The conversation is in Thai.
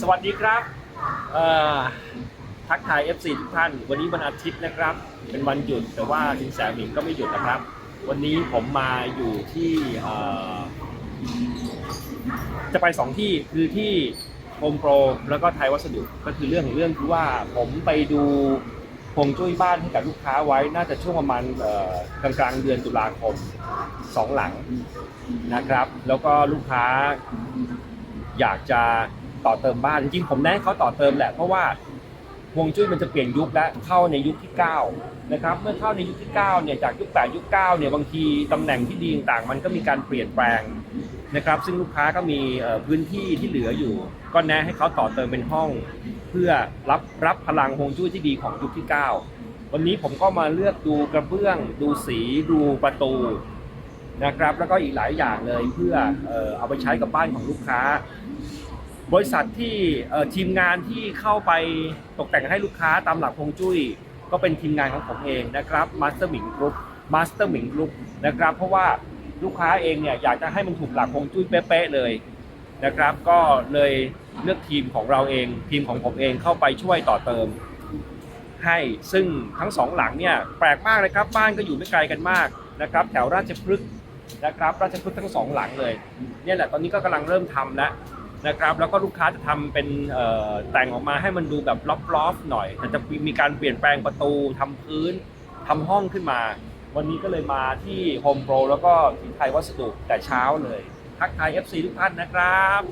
สวัสดีครับทักทาย FC ทุกท่าน วันนี้วันอาทิตย์นะครับ เป็นวันหยุดแต่ว่าสินแสหมิงก็ไม่หยุดนะครับ วันนี้ผมมาอยู่ที่จะไปสองที่คือที่โฮมโปรแล้วก็ไทยวัสดุก็คือเรื่องของเรื่องคือว่าผมไปดู พงจุ้ยบ้านให้กับลูกค้าไว้น่าจะช่วงประมาณกลางกลางเดือนตุลาคมสองหลังนะครับ แล้วก็ลูกค้าอยากจะต่อเติมบ้านจริงๆผมแนะนำเขาต่อเติมแหละเพราะว่า วงจุ้ยมันจะเปลี่ยนยุคและเข้าในยุคที่9นะครับเมื่อเข้าในยุคที่9เนี่ยจากยุค8ยุค9เนี่ยบางทีตำแหน่งที่ดีต่างมันก็มีการเปลี่ยนแปลงนะครับซึ่งลูกค้าก็มีพื้นที่ที่เหลืออยู่ ก็แนะให้เขาต่อเติมเป็นห้อง เพื่อรับรับพลังฮวงจุ้ยที่ดีของยุคที่ 9 วันนี้ผมก็มาเลือกดูกระเบื้อง ดูสีดูประตูนะครับแล้วก็อีกหลายอย่างเลยเพื่อเอาไปใช้กับบ้านของลูกค้า บริษัทที่ทีมงานที่เข้าไปตกแต่งให้ลูกค้าตามหลักฮวงจุ้ย ก็เป็นทีมงานของผมเองนะครับมาสเตอร์หมิงกรุ๊ปมาสเตอร์หมิงกรุ๊ปนะครับ เพราะว่าลูกค้าเองเนี่ยอยากจะให้มันถูกหลักฮวงจุ้ยเป๊ะๆเลยนะครับ ก็เลยเลือกทีมของเราเอง ทีมของผมเองเข้าไปช่วยต่อเติม ให้ซึ่งทั้งสองหลังเนี่ยแปลกมากเลยครับบ้านก็อยู่ไม่ไกลกันมากนะครับแถวราชพฤกษ์นะครับราชพฤกษ์ทั้งสองหลังเลยเนี่ยแหละตอนนี้ก็กำลังเริ่มทำแล้ว นะครับแล้วก็ลูกค้าจะทำเป็นแต่งออกมาให้มันดูแบบล็อบๆหน่อยแต่จะมีการเปลี่ยนแปลงประตูทำพื้นทำห้องขึ้นมา วันนี้ก็เลยมาที่โฮมโปรแล้วก็ที่ไทยวัสดุแต่เช้าเลย ทักทาย FC ทุกท่านนะครับ